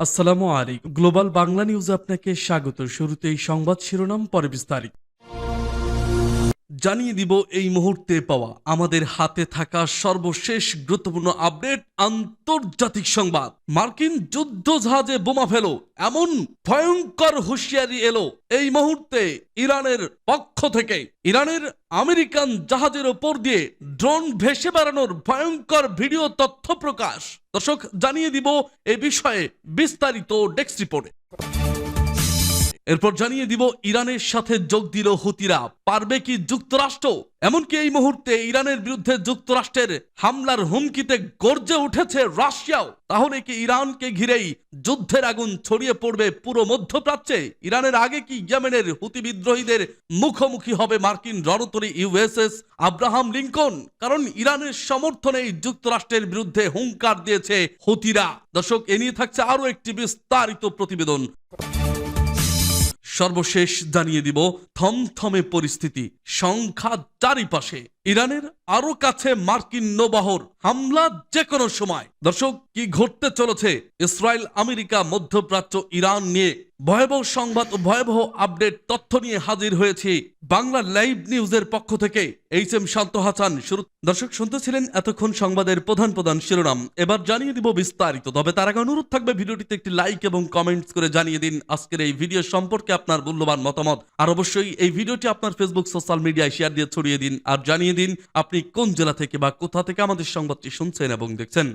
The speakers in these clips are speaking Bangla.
আসসালামু আলাইকুম। গ্লোবাল বাংলা নিউজে আপনাকে স্বাগত। শুরুতেই সংবাদ শিরোনাম পরে বিস্তারিত। জানিয়ে দিব এই মুহূর্তে পাওয়া আমাদের হাতে থাকা সর্বশেষ গুরুত্বপূর্ণ আপডেট, আন্তর্জাতিক সংবাদ। মার্কিন যুদ্ধ জাহাজে বোমা ফেলো, এমন ভয়ঙ্কর হুঁশিয়ারি এলো এই মুহূর্তে ইরানের পক্ষ থেকে। ইরানের আমেরিকান জাহাজের ওপর দিয়ে ড্রোন ভেসে বেড়ানোর ভয়ঙ্কর ভিডিও তথ্য প্রকাশ। দর্শক, জানিয়ে দিব এ বিষয়ে বিস্তারিত ডেস্ক রিপোর্টে। এরপর জানিয়ে দিব, ইরানের সাথে যোগ দিল হুতিরা। পারবে কি যুক্তরাষ্ট্র? এমনকি এই মুহূর্তে ইরানের বিরুদ্ধে যুক্তরাষ্ট্রের হামলার হুমকিতে গর্জে উঠেছে রাশিয়াও। তাহলে কি ইরানকে ঘিরেই যুদ্ধের আগুন ছড়িয়ে পড়বে পুরো মধ্যপ্রাচ্যে? ইরানের আগে কি ইয়েমেনের হুতি বিদ্রোহীদের মুখোমুখি হবে মার্কিন রণতরী ইউএসএস আব্রাহাম লিঙ্কন? কারণ ইরানের সমর্থনেই যুক্তরাষ্ট্রের বিরুদ্ধে হুঙ্কার দিয়েছে হুতিরা। দর্শক, এ নিয়ে থাকছে আরও একটি বিস্তারিত প্রতিবেদন। সর্বশেষ জানিয়ে দিব, থমথমে পরিস্থিতি। সংখ্যা চারিপাশে ইরানের আরও কাছে মার্কিন নৌবাহর হামলা যে কোনো সময়। দর্শক, কি ঘটতে চলেছে? ইসরায়েল, আমেরিকা, মধ্যপ্রাচ্য, ইরান নিয়ে ভয়াবহ সংবাদ ও ভয়াবহ আপডেট তথ্য নিয়ে হাজির হয়েছি বাংলা লাইভ নিউজের পক্ষ থেকে। এইচ এম শান্ত হাসান শুরু দর্শক, শুনতেছিলেন এতক্ষণ সংবাদের প্রধান প্রধান শিরোনাম। এবার জানিয়ে দিব বিস্তারিত, তবে তার আগে অনুরোধ থাকবে ভিডিওটিতে একটি লাইক এবং কমেন্টস করে জানিয়ে দিন আজকের এই ভিডিও সম্পর্কে আপনার মূল্যবান মতামত। আর অবশ্যই এই ভিডিওটি আপনার ফেসবুক সোশ্যাল মিডিয়ায় শেয়ার দিয়ে ছড়িয়ে দিন। আর জানিয়ে দিন, আপনি কোন জেলা থেকে বা কোথা থেকে আমাদের সংবাদটি শুনছেন এবং দেখছেন।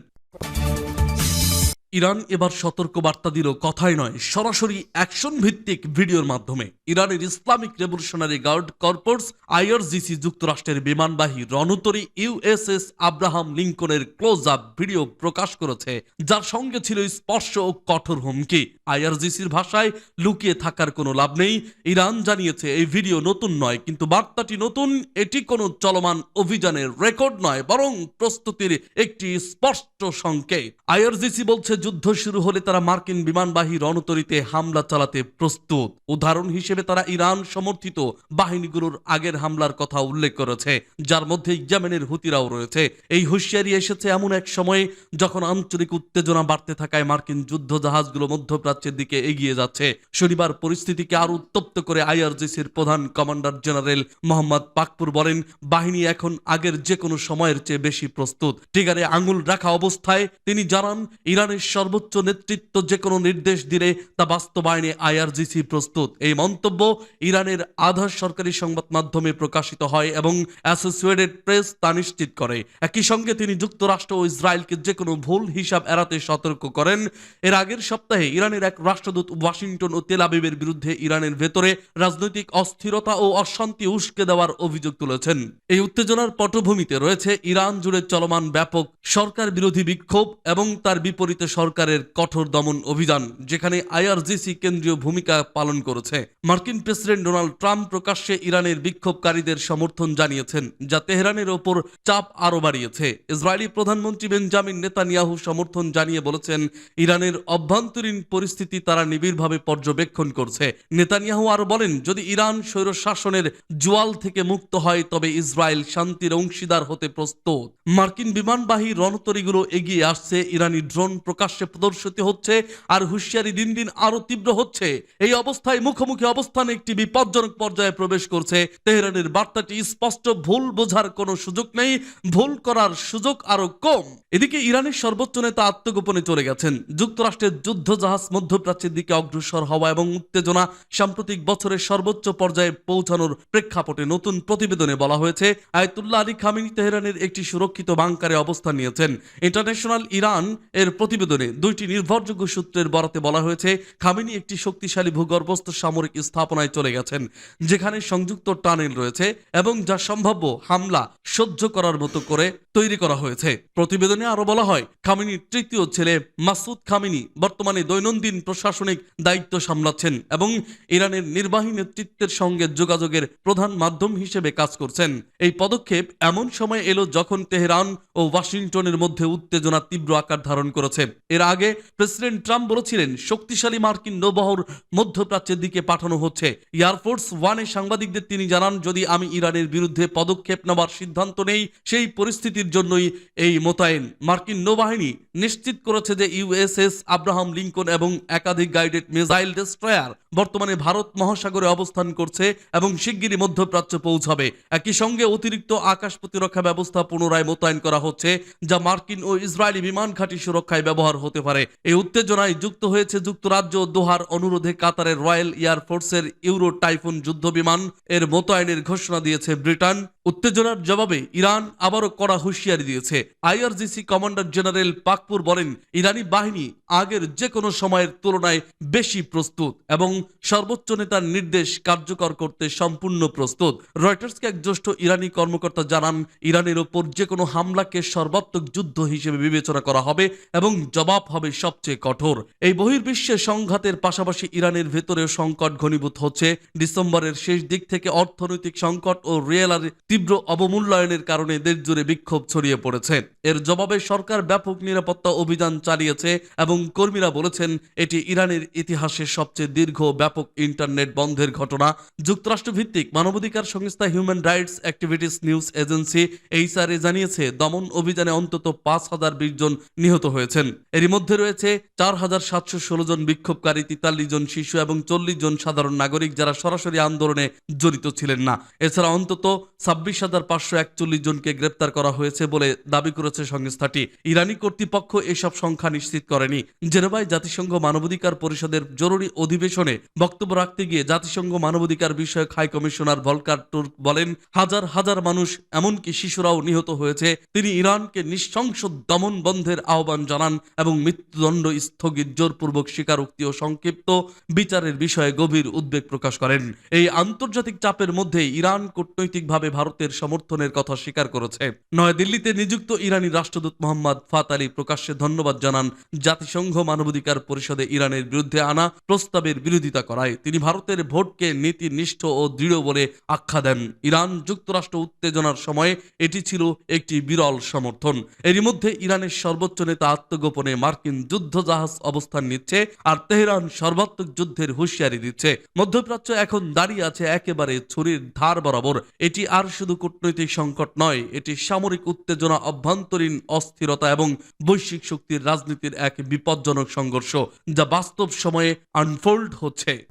ইরান এবার সতর্ক বার্তা দিল, কথাই নয়, সরাসরি অ্যাকশন ভিত্তিক ভিডিওর মাধ্যমে। ইরানের Islamic revolutionary guard corps IRGC যুক্তরাষ্ট্রের বিমানবাহী রণতরী ইউএসএস আব্রাহাম লিঙ্কনের ক্লোজ আপ ভিডিও প্রকাশ করেছে, যার সঙ্গে ছিল স্পর্শ ও কঠোর হুমকি। আইআরজিসির ভাষায় লুকিয়ে থাকার কোনো লাভ নেই, ইরান জানিয়েছে এই ভিডিও নতুন নয়, কিন্তু বার্তাটি নতুন, এটি কোনো চলমান অভিযানের রেকর্ড নয়, বরং প্রস্তুতির একটি স্পষ্ট সংকেত। আইআরজিসি বলছে যুদ্ধ শুরু হলে তারা মার্কিন বিমানবাহী রণতরীতে হামলা চালাতে প্রস্তুত। উদাহরণ হিসেবে তারা ইরান সমর্থিত বাহিনীগুলোর আগের হামলার কথা উল্লেখ করেছে, যার মধ্যে ইয়েমেনের হুতিরাও রয়েছে। এই হুঁশিয়ারি এসেছে এমন এক সময়ে যখন আঞ্চলিক উত্তেজনা বাড়তে থাকায় মার্কিন যুদ্ধ জাহাজগুলো মধ্যপ্রাচ্যের দিকে এগিয়ে যাচ্ছে। শনিবার পরিস্থিতিকে আরও উত্তপ্ত করে আইআরজিসির প্রধান কমান্ডার জেনারেল মোহাম্মদ পাকপুর বলেন, বাহিনী এখন আগের যে কোনো সময়ের চেয়ে বেশি প্রস্তুত। টিগারে আঙুল রাখা অবস্থায় তিনি জানান, ইরানের সর্বোচ্চ নেতৃত্ব যে কোনো নির্দেশ দিলে তা বাস্তবায়নে আইআরজিসি প্রস্তুত। এই মন্তব্য ইরানের আধার সরকারি সংবাদ মাধ্যমে প্রকাশিত হয় এবং অ্যাসোসিয়েটেড প্রেস তা নিশ্চিত করে। একই সঙ্গে তিনি যুক্তরাষ্ট্র ও ইসরায়েলকে যে কোনো ভুল হিসাব এড়াতে সতর্ক করেন। এর আগের সপ্তাহে ইরানের এক রাষ্ট্রদূত ওয়াশিংটন ও তেল আবিবের বিরুদ্ধে ইরানের ভেতরে রাজনৈতিক অস্থিরতা ও অশান্তি উস্কে দেওয়ার অভিযোগ তুলেছেন। এই উত্তেজনার পটভূমিতে রয়েছে ইরান জুড়ে চলমান ব্যাপক সরকার বিরোধী বিক্ষোভ এবং তার বিপরীতে সরকারের কঠোর দমন অভিযান, যেখানে আইআরজিসি কেন্দ্রীয় ভূমিকা পালন করেছে। মার্কিন প্রেসিডেন্ট ডোনাল্ড ট্রাম্প প্রকাশ্যে ইরানের বিক্ষোভকারীদের সমর্থন জানিয়েছেন, যা তেহরানের ওপর চাপ আরও বাড়িয়েছে। ইসরায়েলি প্রধানমন্ত্রী বেঞ্জামিন নেতানিয়াহু সমর্থন জানিয়ে বলেছেন, ইরানের অভ্যন্তরীণ পরিস্থিতি তারা নিবিড়ভাবে পর্যবেক্ষণ করছে। নেতানিয়াহু আরও বলেন, যদি ইরান স্বৈর শাসনের জোয়াল থেকে মুক্ত হয়, তবে ইসরায়েল শান্তির অংশীদার হতে প্রস্তুত। মার্কিন বিমানবাহী রণতরীগুলো এগিয়ে আসছে, ইরানি ড্রোন প্রকাশ্যে প্রদর্শিত হচ্ছে আর হুঁশিয়ারি দিন দিন আরও তীব্র হচ্ছে। এই অবস্থায় মুখোমুখি অবস্থান একটি বিপজ্জনক পর্যায়ে প্রবেশ করছে। তেহরানের বার্তাটি স্পষ্ট, ভুল বোঝার কোনো সুযোগ নেই। ভুল করার সুযোগ আরও কম। এদিকে ইরানের সর্বোচ্চ নেতা আত্মগোপনে চলে গেছেন। যুক্তরাষ্ট্রের যুদ্ধ জাহাজ মধ্যপ্রাচ্যের দিকে অগ্রসর হওয়া এবং উত্তেজনা সাম্প্রতিক বছরের সর্বোচ্চ পর্যায়ে পৌঁছানোর প্রেক্ষাপটে নতুন প্রতিবেদনে বলা হয়েছে, আয়তুল্লাহ আলী খামিনি তেহরানের একটি সুরক্ষিত বাংকারে অবস্থান নিয়েছেন। ইন্টারন্যাশনাল ইরান এর প্রতিবেদনে দুইটি নির্ভরযোগ্য সূত্রের বরাতে বলা হয়েছে, খামিনি একটি শক্তিশালী ভূগর্ভস্থ সামরিক স্থাপনায় চলে গেছেন, যেখানে সংযুক্ত টানেল রয়েছে এবং যা সম্ভাব্য হামলা সহ্য করার মতো করে তৈরি করা হয়েছে। প্রতিবেদনে আরও বলা হয়, খামিনির তৃতীয় ছেলে মাসুদ খামিনি বর্তমানে দৈনন্দিন প্রশাসনিক দায়িত্ব সামলাচ্ছেন এবং ইরানের নির্বাহী নেতৃত্বের সঙ্গে যোগাযোগের প্রধান মাধ্যম হিসেবে কাজ করছেন। এই পদক্ষেপ এমন সময় এলো যখন তেহরান ও ওয়াশিংটনের মধ্যে উত্তেজনা তীব্র আকার ধারণ করেছে। এর আগে প্রেসিডেন্ট ট্রাম্প বলেছিলেন, শক্তিশালী মার্কিন নৌবহর মধ্যপ্রাচ্যের দিকে পাঠানো হচ্ছে। এয়ারফোর্স ওয়ানে সাংবাদিকদের তিনি জানান, যদি আমি ইরানের বিরুদ্ধে পদক্ষেপ নেওয়ার সিদ্ধান্ত নেই, সেই পরিস্থিতির জন্যই এই মোতায়েন। মার্কিন নৌবাহিনী নিশ্চিত করেছে যে ইউএসএস আব্রাহাম লিঙ্কন এবং একাধিক গাইডেড মিসাইল ডেস্ট্রয়ার বর্তমানে ভারত মহাসাগরে অবস্থান করছে এবং শিগগিরই মধ্যপ্রাচ্য পৌঁছাবে। একই সঙ্গে অতিরিক্ত আকাশ প্রতিরক্ষা ব্যবস্থা পুনরায় মোতায়েন করা হচ্ছে, যা মার্কিন ও ইসরায়েলি বিমান ঘাঁটি সুরক্ষায় ব্যবহার হতে পারে। এই উত্তেজনায় যুক্ত হয়েছে যুক্তরাজ্য দোহার অনুরোধে কাতারের রয়্যাল এয়ারফোর্সের ইউরো টাইফুন যুদ্ধ বিমান এর মোতায়েনের ঘোষণা দিয়েছে ব্রিটেন। উত্তেজনার জবাবে ইরান আবারও কড়া হুঁশিয়ারি দিয়েছে। আইআরজিসি কমান্ডার জেনারেল পাকপুর বলেন, ইরানি বাহিনী আগের যে কোনো সময়ের তুলনায় বেশি প্রস্তুত এবং সর্বোচ্চ নেতার নির্দেশ কার্যকর করতে সম্পূর্ণ প্রস্তুত। রয়টার্সকে এক জ্যেষ্ঠ ইরানি কর্মকর্তা জানান, ইরানের ওপর যে কোনো হামলাকে সর্বাত্মক যুদ্ধ হিসেবে বিবেচনা করা হবে এবং জবাব হবে সবচেয়ে কঠোর। এই বহির্বিশ্বে সংঘাতের পাশাপাশি ইরানের ভেতরেও সংকট ঘনীভূত হচ্ছে। ডিসেম্বরের শেষ দিক থেকে অর্থনৈতিক সংকট ও রিয়েলার তীব্র অবমূল্যায়নের কারণে দেশ জুড়ে বিক্ষোভ ছড়িয়ে পড়েছে। এর জবাবে সরকার ব্যাপক নিরাপত্তা অভিযান চালিয়েছে এবং কর্মীরা বলেছেন, এটি ইরানের ইতিহাসে সবচেয়ে দীর্ঘ ব্যাপক ইন্টারনেট বন্ধের ঘটনা। যুক্তরাষ্ট্র ভিত্তিক মানবাধিকার সংস্থা human rights activists news agency, HRA জানিয়েছে, দমন অভিযানে অন্তত পাঁচ হাজার বিশ জন নিহত হয়েছেন। এরই মধ্যে রয়েছে চার হাজার সাতশো ষোলো জন বিক্ষোভকারী, তেতাল্লিশ জন শিশু এবং চল্লিশ জন সাধারণ নাগরিক যারা সরাসরি আন্দোলনে জড়িত ছিলেন না। এছাড়া অন্তত ছাব্বিশ হাজার পাঁচশো একচল্লিশ জনকে গ্রেপ্তার করা হয়েছে বলে দাবি করেছে সংস্থাটি। ইরানি কর্তৃপক্ষ এসব সংখ্যা নিশ্চিত করেনি। জেনেভায় জাতিসংঘ মানবাধিকার পরিষদের জরুরি অধিবেশনে বক্তব্য রাখতে গিয়ে জাতিসংঘ মানবাধিকার বিষয়ক হাই কমিশনার ভলকার তুর্ক বলেন, হাজার হাজার মানুষ, এমনকি শিশুরাও নিহত হয়েছে। তিনি ইরানকে নৃশংস দমন বন্ধের আহ্বান জানান এবং মৃত্যুদণ্ড স্থগিত, জোরপূর্বক স্বীকারোক্তি ও সংক্ষিপ্ত বিচারের বিষয়ে গভীর উদ্বেগ প্রকাশ করেন। এই আন্তর্জাতিক চাপের মধ্যে ইরান কূটনৈতিকভাবে ভারতের সমর্থনের কথা স্বীকার করেছে। নয়াদিল্লিতে নিযুক্ত ইরানি রাষ্ট্রদূত মোহাম্মদ ফাত আলী প্রকাশ্যে ধন্যবাদ জানান জাতিসংঘ মানবাধিকার পরিষদে ইরানের বিরুদ্ধে আনা প্রস্তাবের বিরোধিতা করায়। তিনি ভারতের ভোটকে নীতিনিষ্ঠ ও দৃঢ় বলে আখ্যা দেন। ইরান যুক্তরাষ্ট্র উত্তেজনার সময়ে এটি ছিল একটি বিরল সমর্থন। এরই মধ্যে ইরানের সর্বোচ্চ নেতা আত্মগোপনে মার্কিন যুদ্ধ জাহাজ অবস্থান নিচ্ছে আর তেহরান সর্বাত্মক যুদ্ধের হুঁশিয়ারি দিচ্ছে। মধ্যপ্রাচ্য এখন দাঁড়িয়ে আছে একেবারে ছুরির ধার বরাবর। এটি আর শুধু কূটনৈতিক সংকট নয়, এটি সামরিক উত্তেজনা, অভ্যন্তরীণ অস্থিরতা এবং বৈশ্বিক শক্তির রাজনীতির এক বিপজ্জনক সংঘর্ষ, যা বাস্তব সময়ে আনফোল্ড হচ্ছে।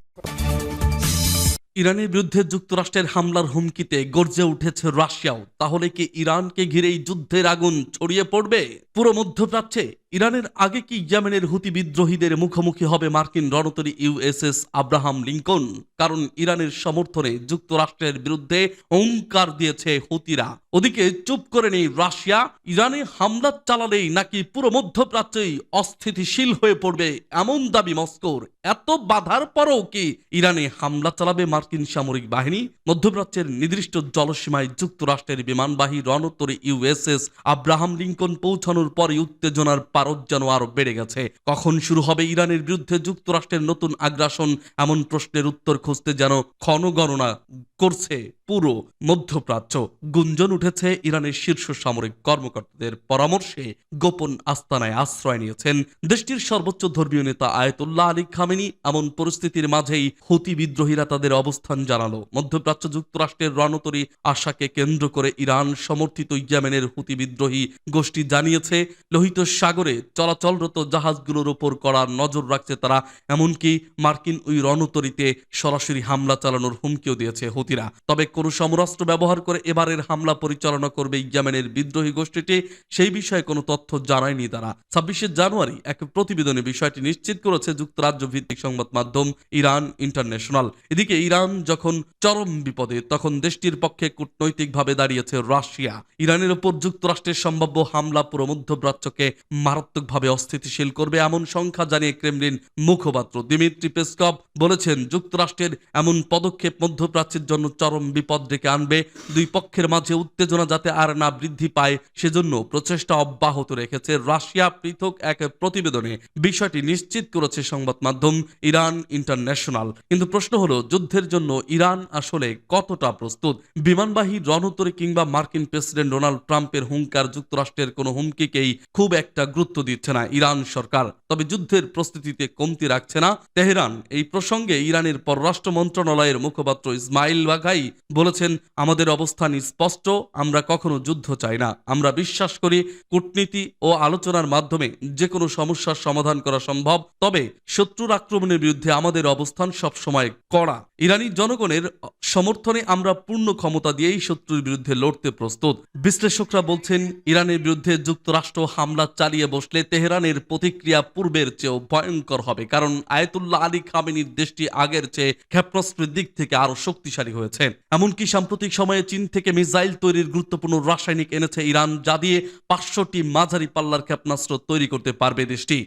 ইরানের বিরুদ্ধে যুক্তরাষ্ট্রের হামলার হুমকিতে গর্জে উঠেছে রাশিয়াও। তাহলে কি ইরানকে ঘিরেই যুদ্ধের আগুন ছড়িয়ে পড়বে? পুরো মধ্যপ্রাচ্যে ইরানের আগে কি ইয়েমেনের হুতি বিদ্রোহীদের মুখোমুখি হবে মার্কিন রণতরী ইউএসএস আব্রাহাম লিঙ্কন? কারণ ইরানের সমর্থনে যুক্তরাষ্ট্রের বিরুদ্ধে অঙ্কার দিয়েছে হুতিরা। ওদিকে চুপ করে নেই রাশিয়া। ইরানে হামলা চালালেই নাকি পুরো মধ্যপ্রাচ্যেই অস্থিতিশীল হয়ে পড়বে এমন দাবি মস্কোর। এত বাধার পরও কি ইরানে হামলা চালাবে মার্কিন সামরিক বাহিনী? মধ্যপ্রাচ্যের নির্দিষ্ট জলসীমায় যুক্তরাষ্ট্রের বিমানবাহী রণতরী ইউএসএস আব্রাহাম লিঙ্কন পৌঁছানোর পরই উত্তেজনার পারদ যেন আরও বেড়ে গেছে। কখন শুরু হবে ইরানের বিরুদ্ধে যুক্তরাষ্ট্রের নতুন আগ্রাসন? এমন প্রশ্নের উত্তর খুঁজতে যেন ক্ষণগণনা করছে পুরো মধ্যপ্রাচ্য। গুঞ্জন উঠেছে ইরানের শীর্ষ সামরিক কর্মকর্তাদের পরামর্শে। গোপন আস্তানায় আশ্রয় নিয়েছেন দেশটির সর্বোচ্চ ধর্মীয় নেতা আয়তুল্লাহ আলী খামেনি। এমন পরিস্থিতির মাঝেই হুতি বিদ্রোহীরা তাদের অবস্থান জানালো। মধ্যপ্রাচ্য যুক্তরাষ্ট্রের রণতরী আশাকে কেন্দ্র করে ইরান সমর্থিত ইয়েমেনের হুতি বিদ্রোহী গোষ্ঠী জানিয়েছে লোহিত সাগরে চলাচলরত জাহাজগুলোর ওপর কড়া নজর রাখছে তারা। এমনকি মার্কিন ওই রণতরীতে সরাসরি হামলা চালানোর হুমকিও দিয়েছে হুতিরা। তবে কোনো সমরাস্ত্র ব্যবহার করে এবারের হামলা পরিচালনা করবে ইয়েমেনের বিদ্রোহী গোষ্ঠীটি, সেই বিষয়ে কোনো তথ্য জানায়নি তারা। ছাব্বিশে জানুয়ারি এক প্রতিবেদনে বিষয়টি নিশ্চিত করেছে যুক্তরাজ্য ভিত্তিক সংবাদ মাধ্যম ইরান ইন্টারন্যাশনাল। এদিকে ইরান যখন চরম বিপদে, তখন দেশটির পক্ষে কূটনৈতিকভাবে দাঁড়িয়েছে রাশিয়া। ইরানের ওপর যুক্তরাষ্ট্রের সম্ভাব্য হামলা পুরো মধ্যপ্রাচ্যকে মারাত্মকভাবে অস্থিতিশীল করবে এমন সংখ্যা জানিয়ে ক্রেমলিন মুখপাত্র। দিমিত্রি পেসকভ বলেছেন, যুক্তরাষ্ট্রের এমন পদক্ষেপ মধ্যপ্রাচ্যের জন্য চরম বিপদ ডেকে আনবে। দুই পক্ষের মাঝে উত্তেজনা যাতে আর না বৃদ্ধি পায়, সেজন্য প্রচেষ্টা অব্যাহত রেখেছে রাশিয়া পৃথক এক প্রতিবেদনে। বিষয়টি নিশ্চিত করেছে সংবাদ মাধ্যম ইরান ইন্টারন্যাশনাল। কিন্তু প্রশ্ন হলো, যুদ্ধের জন্য ইরান আসলে কতটা প্রস্তুত? বিমানবাহী রণতরী কিংবা মার্কিন প্রেসিডেন্ট ডোনাল্ড ট্রাম্পের হুঙ্কার যুক্তরাষ্ট্রের কোনো হুমকিকে দিকেই খুব একটা গুরুত্ব দিচ্ছে না ইরান সরকার। তবে যুদ্ধের প্রস্তুতিতে কমতি রাখছে না। তেহরান, এই প্রসঙ্গে ইরানের পররাষ্ট্র মন্ত্রণালয়ের মুখপাত্র ইসমাইল বাঘাই বলেছেন, আমাদের অবস্থান স্পষ্ট, আমরা কখনো যুদ্ধ চাই না। আমরা বিশ্বাস করি কূটনীতি ও আলোচনার মাধ্যমে যে কোনো সমস্যার সমাধান করা সম্ভব। তবে শত্রুর আক্রমণের বিরুদ্ধে আমাদের অবস্থান সবসময় কড়া। ইরানি জনগণের সমর্থনে আমরা পূর্ণ ক্ষমতা দিয়েই শত্রুর বিরুদ্ধে লড়তে প্রস্তুত। বিশ্লেষকরা বলছেন, ইরানের বিরুদ্ধে যুক্তরাষ্ট্র হামলা চালিয়ে বসলে তেহরানের প্রতিক্রিয়া পূর্বের চেয়েও ভয়ঙ্কর হবে, কারণ আয়তুল্লাহ আলী খামেনির দেশটি আগের চেয়ে ক্ষেপণাস্ত্রের দিক থেকে আরও শক্তিশালী হয়েছে। এমনকি সাম্প্রতিক সময়ে চীন থেকে মিসাইল তৈরির গুরুত্বপূর্ণ রাসায়নিক এনেছে ইরান, যা দিয়ে পাঁচশোটি মাঝারি পাল্লার ক্ষেপণাস্ত্র তৈরি করতে পারবে দেশটি।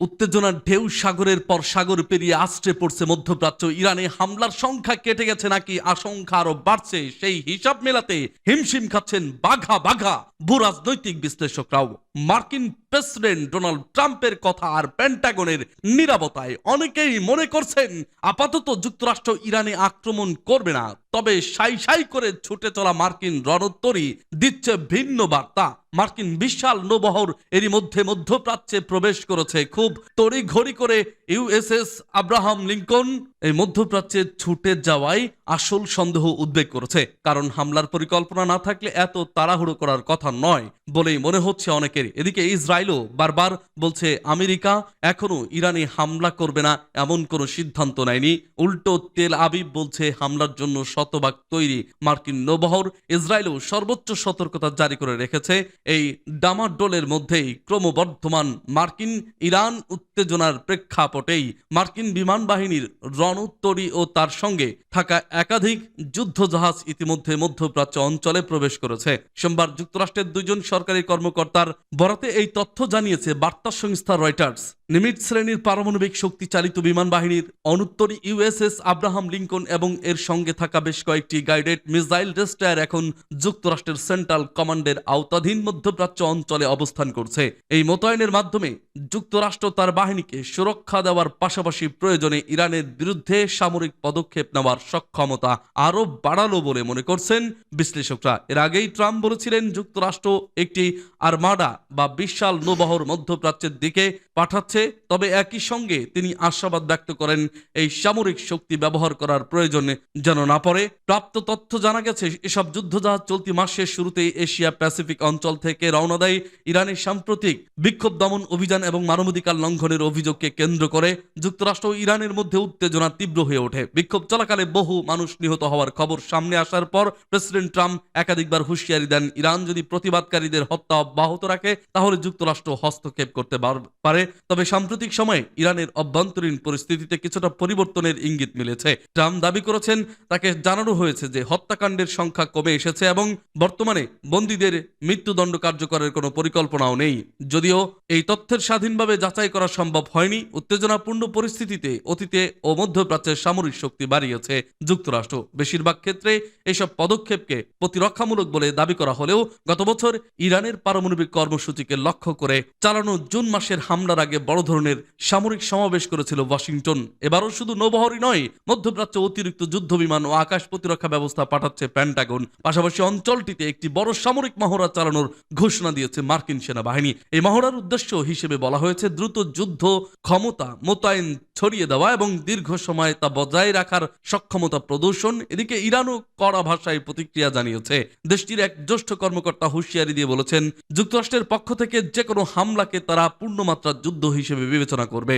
উত্তেজনার ঢেউ সাগরের পর সাগর পেরিয়ে আশ্রে পড়ছে মধ্যপ্রাচ্য ইরানে। হামলার সংখ্যা কেটে গেছে নাকি? আশঙ্কা আরও বাড়ছে। সেই হিসাব মেলাতে হিমশিম খাচ্ছেন বাঘা বাঘা। ভূরাজনৈতিক বিশ্লেষকরাও। মার্কিন প্রেসিডেন্ট ডোনাল্ড ট্রাম্পের কথা আর পেন্টাগনের নিরাপত্তায় অনেকেই মনে করছেন আপাতত যুক্তরাষ্ট্র ইরানে আক্রমণ করবে না। তবে সাই সাই করে ছুটে চলা মার্কিন রণোত্তরী দিচ্ছে ভিন্ন বার্তা। মার্কিন বিশাল নৌবহর এরই মধ্যে মধ্যপ্রাচ্যে প্রবেশ করেছে। খুব তড়ি ঘড়ি করে ইউএসএস আব্রাহাম লিঙ্কন এই মধ্যপ্রাচ্যে ছুটে যাওয়াই আসল সন্দেহ উদ্বেগ করেছে। কারণ হামলার পরিকল্পনা না থাকলে এত তাড়াহুড়ো করার কথা নয় বলেই মনে হচ্ছে অনেকের। এদিকে ইসরায়েলও বারবার বলছে, আমেরিকা এখনও ইরানে হামলা করবে না, এমন কোনো সিদ্ধান্ত নেয়নি। উল্টো তেল আবিব বলছে, হামলার জন্য শতভাগ তৈরি মার্কিন নৌবহর ইসরায়েলও সর্বোচ্চ সতর্কতা জারি করে রেখেছে। এই ডামাডোলের মধ্যেই ক্রমবর্ধমান মার্কিন ইরান উত্তেজনার প্রেক্ষাপটেই মার্কিন বিমান বাহিনীর রণোত্তরী ও তার সঙ্গে থাকা একাধিক যুদ্ধজাহাজ ইতিমধ্যে মধ্যপ্রাচ্য অঞ্চলে প্রবেশ করেছে। সোমবার যুক্তরাষ্ট্রের দুইজন সরকারি কর্মকর্তার বরাতে এই তথ্য জানিয়েছে বার্তা সংস্থা রয়টার্স। নিমিট শ্রেণির পারমাণবিক শক্তি চালিত বিমান বাহিনীর অনুত্তরী ইউএসএস আব্রাহাম লিঙ্কন এবং এর সঙ্গে থাকা বেশ কয়েকটি গাইডেড মিসাইল ডেস্টায়ার এখন যুক্তরাষ্ট্রের সেন্ট্রাল কমান্ডের আওতাধীন মধ্যপ্রাচ্য অঞ্চলে অবস্থান করছে। এই মোতায়েনের মাধ্যমে যুক্তরাষ্ট্র তার বাহিনীকে সুরক্ষা দেওয়ার পাশাপাশি প্রয়োজনে ইরানের বিরুদ্ধে সামরিক পদক্ষেপ নেওয়ার সক্ষমতা আরও বাড়ালো বলে মনে করছেন বিশ্লেষকরা। এর আগেই ট্রাম্প বলেছিলেন যুক্তরাষ্ট্র একটি আর্মাডা বা বিশাল নৌবহর মধ্যপ্রাচ্যের দিকে পাঠাচ্ছে, তবে একই সঙ্গে তিনি আশাবাদ ব্যক্ত করেন এই সামরিক শক্তি ব্যবহার করার প্রয়োজনে যেন না পড়ে। প্রাপ্ত তথ্য জানা গেছে, এসব যুদ্ধজাহাজ চলতি মাসের শুরুতেই এশিয়া প্যাসিফিক অঞ্চল থেকে রওনা দেয় ইরানের সাম্প্রতিক বিক্ষোভ দমন অভিযান এবং মানবাধিকার লঙ্ঘনের অভিযোগকে কেন্দ্র করে যুক্তরাষ্ট্র ও ইরানের মধ্যে উত্তেজনা তীব্র হয়ে ওঠে। বিক্ষোভ চলাকালে বহু মানুষ নিহত হওয়ার খবর সামনে আসার পর প্রেসিডেন্ট ট্রাম্প একাধিকবার হুঁশিয়ারি দেন, ইরান যদি প্রতিবাদকারীদের হত্যা অব্যাহত রাখে, তাহলে যুক্তরাষ্ট্র হস্তক্ষেপ করতে পারে তবে সাম্প্রতিক সময়ে ইরানের অভ্যন্তরীণ পরিস্থিতিতে কিছুটা পরিবর্তনের ইঙ্গিত মিলেছে। ট্রাম্প দাবি করেছেন, তাকে জানানো হয়েছে যে হত্যাকাণ্ডের সংখ্যা কমে এসেছে এবং বর্তমানে বন্দীদের মৃত্যুদণ্ড কার্যকরের কোনো পরিকল্পনাও নেই। যদিও এই তথ্যের স্বাধীনভাবে যাচাই করা সম্ভব হয়নি, উত্তেজনাপূর্ণ পরিস্থিতিতে অতীতে ও মধ্যপ্রাচ্যের সামরিক শক্তি বাড়িয়েছে যুক্তরাষ্ট্র। বেশিরভাগ ক্ষেত্রে এসব পদক্ষেপকে প্রতিরক্ষামূলক বলে দাবি করা হলেও গত বছর ইরানের পারমাণবিক কর্মসূচিকে লক্ষ্য করে চালানো জুন মাসের হামলার আগে বড় ধরনের সামরিক সমাবেশ করেছিল ওয়াশিংটন। এবারও শুধু নৌবহরই নয়, মধ্যপ্রাচ্য অতিরিক্ত যুদ্ধ বিমান ও আকাশ প্রতিরক্ষা ব্যবস্থা পাঠাচ্ছে প্যান্টাগন। পাশাপাশি অঞ্চলটিতে একটি বড় সামরিক মহড়া চালানোর ঘোষণা দিয়েছে মার্কিন সেনাবাহিনী। এই মহড়ার উদ্দেশ্য হিসেবে বলা হয়েছে, দ্রুত যুদ্ধ ক্ষমতা মোতায়েন ছড়িয়ে দেওয়া এবং দীর্ঘ সময় তা বজায় রাখার সক্ষমতা প্রদর্শন। এদিকে ইরানও কড়া ভাষায় প্রতিক্রিয়া জানিয়েছে। দেশটির এক জ্যেষ্ঠ কর্মকর্তা হুঁশিয়ারি দিয়ে বলেছেন, যুক্তরাষ্ট্রের পক্ষ থেকে যে কোনো হামলাকে তারা পূর্ণমাত্রার যুদ্ধ হিসেবে বিবেচনা করবে।